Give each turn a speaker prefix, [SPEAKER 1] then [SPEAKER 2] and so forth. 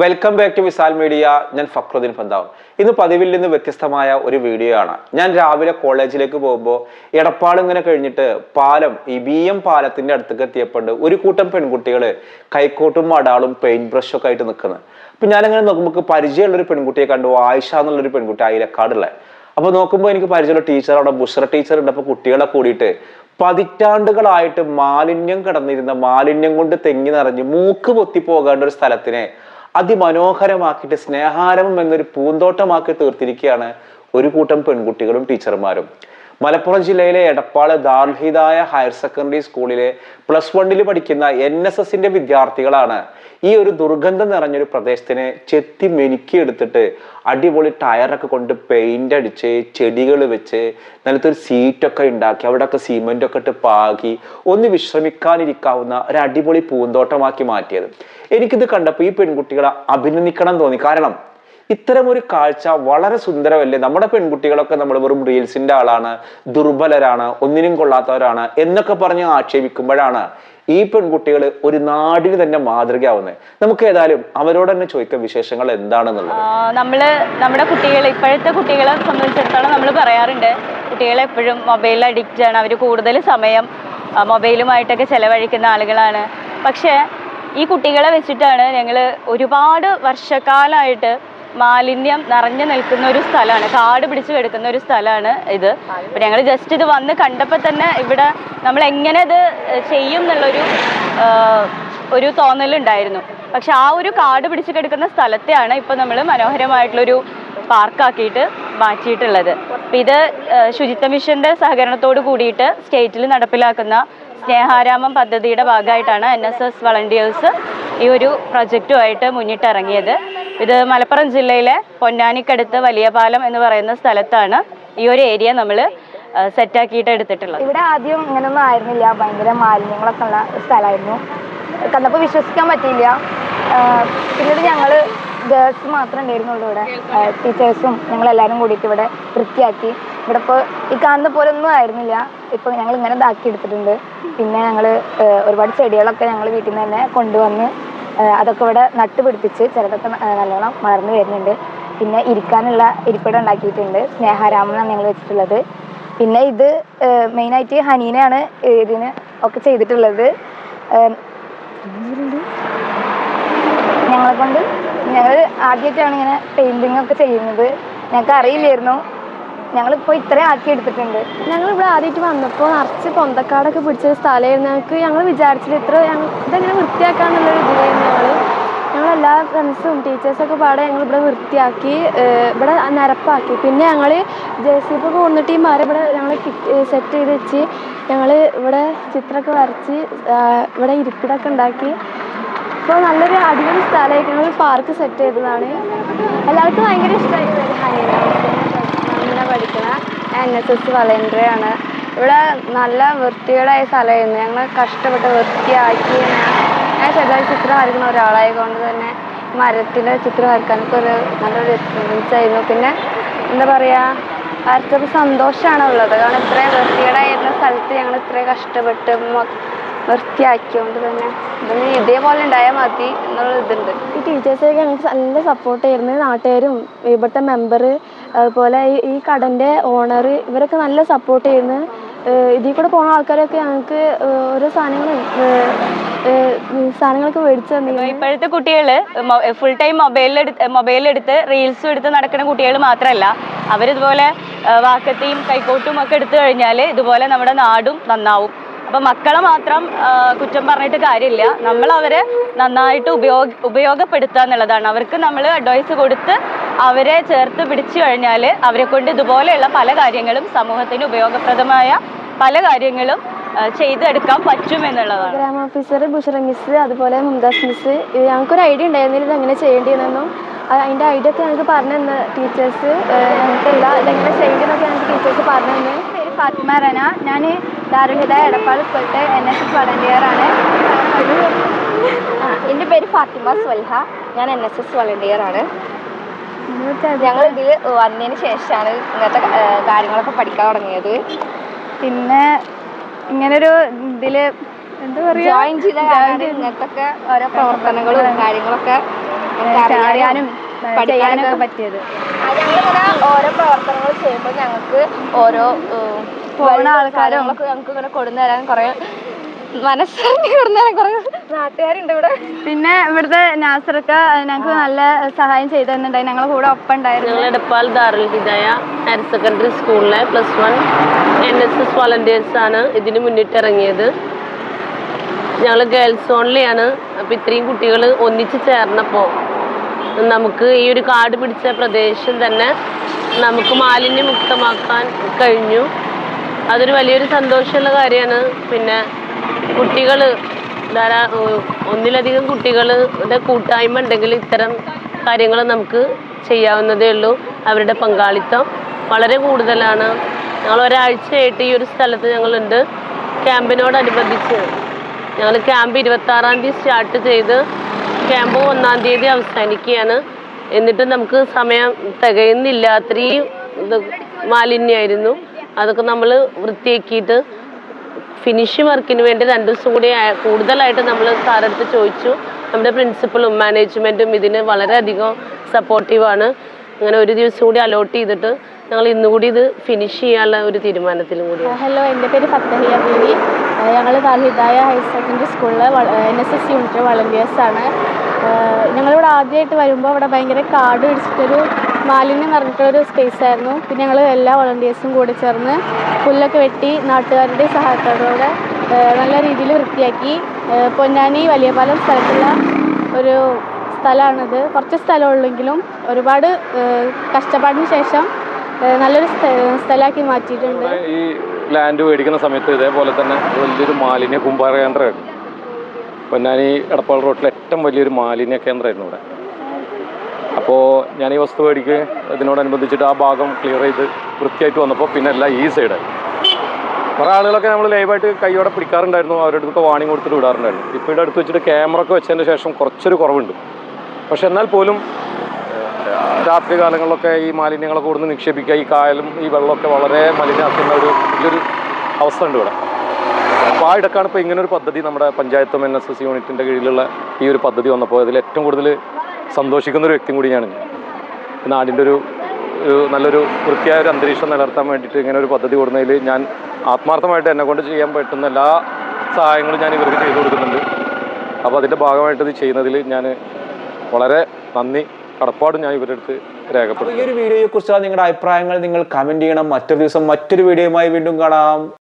[SPEAKER 1] Welcome back to Visal media ഞാൻ ഫക്രുദ്ദീൻ പന്താവ് ഇന്ന് പതിവിൽ നിന്ന് വ്യത്യസ്തമായ ഒരു വീഡിയോ ആണ്. ഞാൻ രാവിലെ കോളേജിലേക്ക് പോകുമ്പോൾ എടപ്പാട് ഇങ്ങനെ കഴിഞ്ഞിട്ട് പാലം ഈ ബി എം പാലത്തിന്റെ അടുത്തേക്ക് എത്തിയപ്പോൾ ഒരു കൂട്ടം പെൺകുട്ടികൾ കൈക്കോട്ടും മടാളും പെയിന്റ് ബ്രഷും ഒക്കെ ആയിട്ട് നിൽക്കുന്നത് അപ്പം ഞാനിങ്ങനെ നോക്കുമ്പോൾ പരിചയമുള്ള ഒരു പെൺകുട്ടിയെ കണ്ടു. ആയിഷ എന്നുള്ളൊരു പെൺകുട്ടി അയിലക്കാടുള്ള. അപ്പോൾ നോക്കുമ്പോൾ എനിക്ക് പരിചയമുള്ള ടീച്ചർ അവിടെ ബുഷറ ടീച്ചർ ഉണ്ട്. അപ്പോൾ കുട്ടികളെ കൂടിയിട്ട് പതിറ്റാണ്ടുകളായിട്ട് മാലിന്യം കിടന്നിരുന്ന മാലിന്യം കൊണ്ട് തെങ്ങി നിറഞ്ഞ് മൂക്ക് പൊത്തി പോകേണ്ട ഒരു സ്ഥലത്തിനെ അതിമനോഹരമാക്കിയിട്ട് സ്നേഹാരമം എന്നൊരു പൂന്തോട്ടമാക്കി തീർത്തിരിക്കുകയാണ് ഒരു കൂട്ടം പെൺകുട്ടികളും ടീച്ചർമാരും. മലപ്പുറം ജില്ലയിലെ എടപ്പാൾ ദാർഹിതായ ഹയർ സെക്കൻഡറി സ്കൂളിലെ പ്ലസ് വണ്ണിൽ പഠിക്കുന്ന എൻ എസ് എസിന്റെ വിദ്യാർത്ഥികളാണ് ഈ ഒരു ദുർഗന്ധം നിറഞ്ഞൊരു പ്രദേശത്തിനെ ചെത്തി മെനുക്കിയെടുത്തിട്ട് അടിപൊളി ടയറൊക്കെ കൊണ്ട് പെയിന്റ് അടിച്ച് ചെടികൾ വെച്ച് നിലത്തൊരു സീറ്റൊക്കെ ഉണ്ടാക്കി അവിടെയൊക്കെ സിമെന്റ് ഒക്കെ ഇട്ട് പാകി ഒന്ന് വിശ്രമിക്കാനിരിക്കാവുന്ന ഒരു അടിപൊളി പൂന്തോട്ടമാക്കി മാറ്റിയത്. എനിക്കിത് കണ്ടപ്പോൾ ഈ പെൺകുട്ടികളെ അഭിനന്ദിക്കണം തോന്നി. കാരണം ഇത്തരം ഒരു കാഴ്ച വളരെ സുന്ദരമല്ലേ? നമ്മുടെ പെൺകുട്ടികളൊക്കെ നമ്മൾ വെറും റീൽസിന്റെ ആളാണ് ദുർബലരാണ് ഒന്നിനും കൊള്ളാത്തവരാണ് എന്നൊക്കെ പറഞ്ഞ് ആക്ഷേപിക്കുമ്പോഴാണ് ഈ പെൺകുട്ടികൾ ഒരു നാടിന് തന്നെ മാതൃകയാവുന്നത് നമുക്ക് ഏതായാലും അവരോട് തന്നെ ചോദിക്കാം വിശേഷങ്ങൾ എന്താണെന്നുള്ളത്.
[SPEAKER 2] നമ്മൾ നമ്മുടെ കുട്ടികൾ ഇപ്പോഴത്തെ കുട്ടികളെ സംബന്ധിച്ചിടത്തോളം നമ്മൾ പറയാറുണ്ട് കുട്ടികൾ എപ്പോഴും മൊബൈൽ അഡിക്റ്റ് ആണ്. അവർ കൂടുതൽ സമയം മൊബൈലുമായിട്ടൊക്കെ ചെലവഴിക്കുന്ന ആളുകളാണ്. പക്ഷേ ഈ കുട്ടികളെ വെച്ചിട്ടാണ് ഞങ്ങൾ ഒരുപാട് വർഷക്കാലമായിട്ട് മാലിന്യം നിറഞ്ഞു നിൽക്കുന്ന ഒരു സ്ഥലമാണ്. കാട് പിടിച്ചു കിടക്കുന്ന ഒരു സ്ഥലമാണ് ഇത്. അപ്പൊ ഞങ്ങൾ ജസ്റ്റ് ഇത് വന്ന് കണ്ടപ്പോൾ തന്നെ ഇവിടെ നമ്മൾ എങ്ങനെ ഇത് ചെയ്യും എന്നുള്ളൊരു ഒരു തോന്നലുണ്ടായിരുന്നു. പക്ഷെ ആ ഒരു കാട് പിടിച്ചു കിടക്കുന്ന സ്ഥലത്തെയാണ് ഇപ്പൊ നമ്മൾ മനോഹരമായിട്ടുള്ളൊരു പാർക്കാക്കിയിട്ട് മാറ്റിയിട്ടുള്ളത്. അപ്പൊ ഇത് ശുചിത്വ മിഷന്റെ സഹകരണത്തോട് കൂടിയിട്ട് സ്റ്റേറ്റിൽ നടപ്പിലാക്കുന്ന സ്നേഹാരാമം പദ്ധതിയുടെ ഭാഗമായിട്ടാണ് എൻ എസ് എസ് വളണ്ടിയേഴ്സ് ഈ ഒരു പ്രൊജക്റ്റുമായിട്ട് മുന്നിട്ടിറങ്ങിയത്. ഇത് മലപ്പുറം ജില്ലയിലെ പൊന്നാനിക്കടുത്ത് വലിയ പാലം എന്ന് പറയുന്ന സ്ഥലത്താണ് ഈ ഒരു ഏരിയ നമ്മൾ സെറ്റാക്കിയിട്ട് എടുത്തിട്ടുള്ളത്.
[SPEAKER 3] ഇവിടെ ആദ്യം ഇങ്ങനൊന്നും ആയിരുന്നില്ല. ഭയങ്കര മാലിന്യങ്ങളൊക്കെ ഉള്ള സ്ഥലമായിരുന്നു. കണ്ടപ്പോൾ വിശ്വസിക്കാൻ പറ്റിയില്ല. പിന്നീട് ഞങ്ങൾ ഗേൾസ് മാത്രമേ ഉണ്ടായിരുന്നുള്ളൂ ഇവിടെ. ടീച്ചേഴ്സും ഞങ്ങളെല്ലാവരും കൂടിയിട്ട് ഇവിടെ വൃത്തിയാക്കി. ഇവിടെ ഇപ്പോൾ ഈ കാണുന്ന പോലെ ഒന്നും ആയിരുന്നില്ല. ഇപ്പോൾ ഞങ്ങൾ ഇങ്ങനെ ഇതാക്കി എടുത്തിട്ടുണ്ട്. പിന്നെ ഞങ്ങൾ ഒരുപാട് ചെടികളൊക്കെ ഞങ്ങൾ വീട്ടിൽ നിന്ന് തന്നെ കൊണ്ടുവന്ന് അതൊക്കെ ഇവിടെ നട്ടുപിടിപ്പിച്ച് ചിലതൊക്കെ നല്ലോണം വളർന്നു വരുന്നുണ്ട്. പിന്നെ ഇരിക്കാനുള്ള ഇരിപ്പിടം ഉണ്ടാക്കിയിട്ടുണ്ട്. സ്നേഹാരാമം എന്നാണ് ഞങ്ങൾ വെച്ചിട്ടുള്ളത്. പിന്നെ ഇത് മെയിനായിട്ട് ഹനീനയാണ് ഇതിന് ഒക്കെ ചെയ്തിട്ടുള്ളത്. ഞങ്ങളെ കൊണ്ട് ഞങ്ങൾ ആദ്യമായിട്ടാണ് ഇങ്ങനെ പെയിന്റിങ് ഒക്കെ ചെയ്യുന്നത്. ഞങ്ങൾക്ക് അറിയില്ലായിരുന്നു. ഞങ്ങളിപ്പോൾ ഇത്രയും ആക്കി എടുത്തിട്ടുണ്ട്.
[SPEAKER 4] ഞങ്ങൾ ഇവിടെ ആദ്യമായിട്ട് വന്നപ്പോൾ നിറച്ച് പൊന്തക്കാടൊക്കെ പിടിച്ചൊരു സ്ഥലമായിരുന്നു. ഞങ്ങൾക്ക് ഞങ്ങൾ വിചാരിച്ചില്ല ഇത്ര ഞങ്ങൾ ഇതെങ്ങനെ വൃത്തിയാക്കാന്നുള്ളൊരു ഞങ്ങളെല്ലാ ഫ്രണ്ട്സും ടീച്ചേഴ്സൊക്കെ പാടെ ഞങ്ങൾ ഇവിടെ വൃത്തിയാക്കി ഇവിടെ നിരപ്പാക്കി. പിന്നെ ഞങ്ങൾ ജെ സി ബി ഒക്കെ കൊണ്ടിട്ട് ഈ മരം ഇവിടെ ഞങ്ങൾ സെറ്റ് ചെയ്ത് വെച്ച് ഞങ്ങൾ ഇവിടെ ചിത്രമൊക്കെ വരച്ച് ഇവിടെ ഇരിപ്പിടമൊക്കെ ഉണ്ടാക്കി. അപ്പോൾ നല്ലൊരു അടിപൊളി സ്ഥലമായിട്ട് ഞങ്ങൾ പാർക്ക് സെറ്റ് ചെയ്തതാണ്. എല്ലാവർക്കും ഭയങ്കര ഇഷ്ടമായി അങ്ങനെ പഠിക്കണ എൻ എസ് എസ് വളണ്ടറി ആണ്. ഇവിടെ നല്ല വൃത്തികേടായ സ്ഥലമായിരുന്നു. ഞങ്ങൾ കഷ്ടപ്പെട്ട് വൃത്തിയാക്കി ഞാൻ- ചെറുതായി ചിത്രം വരയ്ക്കുന്ന ഒരാളായതുകൊണ്ട് തന്നെ മരത്തിന്റെ ചിത്രം വരയ്ക്കാനൊക്കെ ഒരു നല്ലൊരു എക്സ്പീരിയൻസ് ആയിരുന്നു. പിന്നെ എന്താ പറയുക വരച്ചപ്പോൾ സന്തോഷമാണ് ഉള്ളത് കാരണം ഇത്രയും വൃത്തികേടായിരുന്ന സ്ഥലത്ത് ഞങ്ങൾ ഇത്രയും കഷ്ടപ്പെട്ട് വൃത്തിയാക്കിയോണ്ട് തന്നെ ഇതൊന്ന് ഇതേപോലെ ഉണ്ടായാൽ മതി എന്നുള്ള ഇതുണ്ട്. ഈ ടീച്ചേഴ്സൊക്കെ ഞങ്ങൾക്ക് നല്ല സപ്പോർട്ട് ആയിരുന്നു. നാട്ടുകാരും ഇവിടുത്തെ മെമ്പർ അതുപോലെ ഈ കടന്റെ ഓണർ ഇവരൊക്കെ നല്ല സപ്പോർട്ട് ചെയ്യുന്നു ഇതിൽ കൂടെ പോകുന്ന ആൾക്കാരൊക്കെ ഞങ്ങൾക്ക് ഓരോ സാധനങ്ങളും സാധനങ്ങളൊക്കെ മേടിച്ചു തന്നിരുന്നു
[SPEAKER 2] ഇപ്പോഴത്തെ കുട്ടികൾ ഫുൾ ടൈം മൊബൈലിലെടുത്ത് മൊബൈലിലെടുത്ത് റീൽസും എടുത്ത് നടക്കുന്ന കുട്ടികൾ മാത്രമല്ല അവരിതുപോലെ വാക്കത്തിയും കൈക്കോട്ടും ഒക്കെ എടുത്തു കഴിഞ്ഞാൽ ഇതുപോലെ നമ്മുടെ നാടും നന്നാവും. അപ്പം മക്കളെ മാത്രം കുറ്റം പറഞ്ഞിട്ട് കാര്യമില്ല. നമ്മൾ അവരെ നന്നായിട്ട് ഉപയോഗ ഉപയോഗപ്പെടുത്തുക എന്നുള്ളതാണ്. അവർക്ക് നമ്മൾ അഡ്വൈസ് കൊടുത്ത് അവരെ ചേർത്ത് പിടിച്ചു കഴിഞ്ഞാൽ അവരെ കൊണ്ട് ഇതുപോലെയുള്ള പല കാര്യങ്ങളും സമൂഹത്തിന് ഉപയോഗപ്രദമായ പല കാര്യങ്ങളും ആ, പറ്റും എന്നുള്ളതാണ്.
[SPEAKER 4] ഗ്രാമ ഓഫീസർ ബുഷറ മിസ് അതുപോലെ മുംതാസ് മിസ് ഞങ്ങൾക്കൊരു ഐഡിയ ഉണ്ടായിരുന്നില്ല ഇതെങ്ങനെ ചെയ്യേണ്ടിയെന്നും അതിന്റെ ഐഡിയ ഒക്കെ ഞങ്ങൾക്ക് പറഞ്ഞു തന്ന ടീച്ചേഴ്സ് ഞങ്ങൾക്കില്ല ഇതെങ്ങനെ ചെയ്യേണ്ടതെന്നൊക്കെ ഞങ്ങൾക്ക് ടീച്ചേഴ്സ് പറഞ്ഞു തന്നെ.
[SPEAKER 3] പേര് ഫാത്തിമ റന ഞാൻ ദാരുഹിത എടപ്പാൾ സ്കൂളിലെ എൻ എസ് എസ് വളണ്ടിയറാണ് എന്റെ പേര് ഫാത്തിമ സ്വൽഹ. ഞാൻ എൻ എസ് എസ് വളണ്ടിയറാണ് ഞങ്ങൾ ഇതിൽ വന്നതിന് ശേഷമാണ് ഇങ്ങനത്തെ കാര്യങ്ങളൊക്കെ പഠിക്കാൻ തുടങ്ങിയത്.
[SPEAKER 4] പിന്നെ ഇങ്ങനൊരു ഇതിൽ എന്താ പറയുക
[SPEAKER 3] ജോയിൻ ചെയ്ത ഇങ്ങനത്തെ ഓരോ പ്രവർത്തനങ്ങളും കാര്യങ്ങളൊക്കെ
[SPEAKER 5] അറിയാനും പഠിക്കാനൊക്കെ പറ്റിയത്.
[SPEAKER 6] ഞങ്ങളിങ്ങനെ ഓരോ പ്രവർത്തനങ്ങൾ ചെയ്യുമ്പോൾ ഞങ്ങൾക്ക് ഓരോ
[SPEAKER 5] പോകുന്ന ആൾക്കാരും
[SPEAKER 6] ഞങ്ങൾക്ക് ഇങ്ങനെ കൊടുന്നു തരാൻ കുറേ മനസ്സിലാക്കി കൊടുന്നു തരാൻ നാട്ടുകാരുണ്ട് ഇവിടെ.
[SPEAKER 5] പിന്നെ ഇവിടുത്തെ നാസർക്ക ഞങ്ങൾക്ക് നല്ല സഹായം ചെയ്തു തന്നിട്ടുണ്ടായി. ഞങ്ങളെ കൂടെ ഒപ്പം ഉണ്ടായിരുന്നു
[SPEAKER 7] ഞങ്ങൾ ദാറുൽ ഹിദായ ഹയർ സെക്കൻഡറി സ്കൂളിലെ plus one N S S volunteers ആണ് ഇതിന് മുന്നിട്ടിറങ്ങിയത്. ഞങ്ങൾ ഗേൾസ് ഓൺലിയാണ് അപ്പോൾ ഇത്രയും കുട്ടികൾ ഒന്നിച്ച് ചേർന്നപ്പോൾ നമുക്ക് ഈ ഒരു കാട് പിടിച്ച പ്രദേശം തന്നെ നമുക്ക് മാലിന്യമുക്തമാക്കാൻ കഴിഞ്ഞു. അതൊരു വലിയൊരു സന്തോഷമുള്ള കാര്യമാണ്. പിന്നെ കുട്ടികൾ ധാരാ ഒന്നിലധികം കുട്ടികളുടെ കൂട്ടായ്മ ഉണ്ടെങ്കിൽ ഇത്തരം കാര്യങ്ങൾ നമുക്ക് ചെയ്യാവുന്നതേ ഉള്ളൂ. അവരുടെ പങ്കാളിത്തം വളരെ കൂടുതലാണ്. ഞങ്ങൾ ഒരാഴ്ചയായിട്ട് ഈ ഒരു സ്ഥലത്ത് ഞങ്ങളുണ്ട്. ക്യാമ്പിനോടനുബന്ധിച്ച് ഞങ്ങൾ ക്യാമ്പ് ഇരുപത്തി ആറാം തീയതി സ്റ്റാർട്ട് ചെയ്ത് ക്യാമ്പ് ഒന്നാം തീയതി അവസാനിക്കുകയാണ്. എന്നിട്ട് നമുക്ക് സമയം തികയുന്നില്ല. അത്രയും മാലിന്യമായിരുന്നു. അതൊക്കെ നമ്മൾ വൃത്തിയാക്കിയിട്ട് ഫിനിഷ് വർക്കിന് വേണ്ടി രണ്ട് ദിവസം കൂടി കൂടുതലായിട്ട് നമ്മൾ സാറെടുത്ത് ചോദിച്ചു. നമ്മുടെ പ്രിൻസിപ്പളും മാനേജ്മെന്റും ഇതിന് വളരെയധികം സപ്പോർട്ടീവാണ് അങ്ങനെ ഒരു ദിവസം കൂടി അലോട്ട് ചെയ്തിട്ട് ഞങ്ങൾ ഇന്നുകൂടി ഇത് ഫിനിഷ് ചെയ്യാനുള്ള ഒരു തീരുമാനത്തിലും കൂടി
[SPEAKER 6] ഹലോ എന്റെ പേര് ഫത്തഹിയ ബീവി. ഞങ്ങൾ ഹിദായ ഹയർ സെക്കൻഡറി സ്കൂളിലെ എൻ എസ് എസ് യൂണിറ്റ് വളണ്ടിയേഴ്സാണ് ഞങ്ങളിവിടെ ആദ്യമായിട്ട് വരുമ്പോൾ ഇവിടെ ഭയങ്കര കാട് പിടിച്ചിട്ടൊരു മാലിന്യം നിറഞ്ഞിട്ടൊരു സ്പേസ് ആയിരുന്നു. പിന്നെ ഞങ്ങൾ എല്ലാ വളണ്ടിയേഴ്സും കൂടി ചേർന്ന് പുല്ലൊക്കെ വെട്ടി നാട്ടുകാരുടെ സഹായത്തോടെ നല്ല രീതിയിൽ വൃത്തിയാക്കി. പൊന്നാനി വലിയപാലം സ്ഥലത്തുള്ള ഒരു സ്ഥലമാണിത്. കുറച്ച് സ്ഥലമുള്ളെങ്കിലും ഒരുപാട് കഷ്ടപ്പാടിന് ശേഷം നല്ലൊരു സ്ഥ- സ്ഥലമാക്കി മാറ്റിയിട്ടുണ്ട്.
[SPEAKER 8] ഈ ലാൻഡ് മേടിക്കുന്ന സമയത്ത് ഇതേപോലെ തന്നെ വലിയൊരു മാലിന്യ കുമ്പാര കേന്ദ്രമായിരുന്നു. പൊന്നാനി എടപ്പാൾ റോഡിലെ ഏറ്റവും വലിയൊരു മാലിന്യ കേന്ദ്രമായിരുന്നു ഇവിടെ. അപ്പോൾ ഞാൻ ഈ വസ്തു മേടിക്ക് ഇതിനോടനുബന്ധിച്ചിട്ട് ആ ഭാഗം ക്ലിയർ ചെയ്ത് വൃത്തിയായിട്ട് വന്നപ്പോൾ പിന്നെ എല്ലാം ഈ സൈഡായി കുറേ ആളുകളൊക്കെ നമ്മൾ ലൈവായിട്ട് കൈയോടെ പിടിക്കാറുണ്ടായിരുന്നു. അവരുടെ അടുത്തൊക്കെ വാണിംഗ് കൊടുത്തിട്ട് വിടാറുണ്ടായിരുന്നു. ഇപ്പോൾ ഇവിടെ അടുത്ത് വെച്ചിട്ട് ക്യാമറ ഒക്കെ വെച്ചതിന് ശേഷം കുറച്ചൊരു കുറവുണ്ട്. പക്ഷെ എന്നാൽ പോലും ഏഹ്, രാത്രി കാലങ്ങളിലൊക്കെ ഈ മാലിന്യങ്ങളൊക്കെ കൊടുന്ന് നിക്ഷേപിക്കുക ഈ കായലും ഈ വെള്ളമൊക്കെ വളരെ മലിനാക്കുന്ന ഒരു വലിയൊരു അവസ്ഥ ഉണ്ട് ഇവിടെ. അപ്പോൾ ആ ഇടക്കാണ് ഇപ്പോൾ ഇങ്ങനൊരു പദ്ധതി നമ്മുടെ പഞ്ചായത്തും എൻ എസ് എസ് യൂണിറ്റിന്റെ കീഴിലുള്ള ഈ ഒരു പദ്ധതി വന്നപ്പോൾ അതിൽ ഏറ്റവും കൂടുതൽ സന്തോഷിക്കുന്ന ഒരു വ്യക്തിയും കൂടിയാണ് ഞാൻ. നാടിന്റെ ഒരു ഒരു നല്ലൊരു വൃത്തിയായ ഒരു അന്തരീക്ഷം നിലനിർത്താൻ വേണ്ടിയിട്ട് ഇങ്ങനെ ഒരു പദ്ധതി കൊടുക്കുന്നതിൽ ഞാൻ ആത്മാർത്ഥമായിട്ട് എന്നെ കൊണ്ട് ചെയ്യാൻ പറ്റുന്ന എല്ലാ സഹായങ്ങളും ഞാൻ ഇവർക്ക് ചെയ്തു കൊടുക്കുന്നുണ്ട്. അപ്പോൾ അതിന്റെ ഭാഗമായിട്ട് ഇത് ചെയ്യുന്നതിൽ ഞാൻ വളരെ നന്ദി കടപ്പാടും ഞാൻ ഇവരുടെ അടുത്ത് രേഖപ്പെടുത്തും
[SPEAKER 1] ഈ ഒരു വീഡിയോയെ കുറിച്ചുള്ള നിങ്ങളുടെ അഭിപ്രായങ്ങൾ. നിങ്ങൾ കമന്റ് ചെയ്യണം. മറ്റൊരു ദിവസം മറ്റൊരു വീഡിയോയുമായി വീണ്ടും കാണാം.